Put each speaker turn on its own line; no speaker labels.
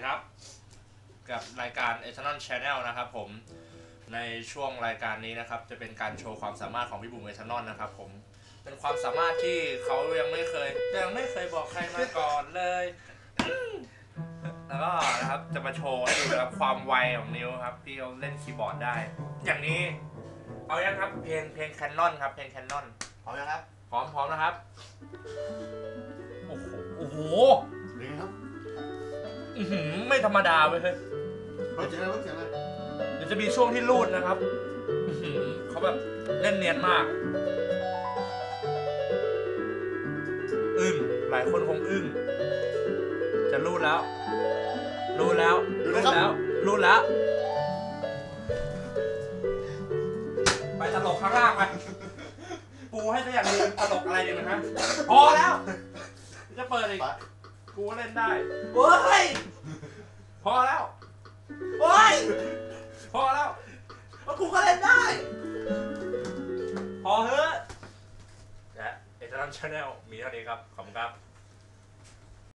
ดีครับ กับรายการ e t e r n a l Channel นะครับผมในช่วงรายการนี้นะครับ จะเป็นการโชว์ความสามารถของพี่บุ๋มเอทานอลนะครับผมเป็นความสามารถที่เขายังไม่เคยยังไม่เคยบอกใครมาก่อนเลยแล้วก็นะครับจะมาโชว์ให้ดูนะครับความไวของนิ้วครับที่เขาเล่นคีย์บอร์ดได้ อย่างนี้ เอายังครับเพลงเพลงแคนนอนครับเพลงแคนนอน
พร้อมยังครับ
พร้อมพร้อมนะครับโอ้โหโอ้โห
หนึ่งครับ
อื้อหือไม่ธรรมดาเว้ยเฮ้ย
เพิ่มเสียงเลยเพิ่มเสียงเลย
เดี๋ยวจะมีช่วงที่รูดนะครับอื้อหือเขาแบบเล่นเนียนมาก อึ้งหลายคนคงอึ้งจะรูดแล้ว รูดแล้ว รูดแล้ว รูดแล้ว ไปตลกข้างล่างไปปูให้ตัวอย่างดีตลกอะไรดีไหมฮะพอแล้ว จะเปิดอีก
ไป
กูก็เล่นได้เฮ้ยพอแล้ว
โอ้ย
พอแล้ว
ว่ากูก็เล่นได้
พอเถอะและเอเจนต์ชาแนลมีเท่านี้ครับ ขอบคุณครับ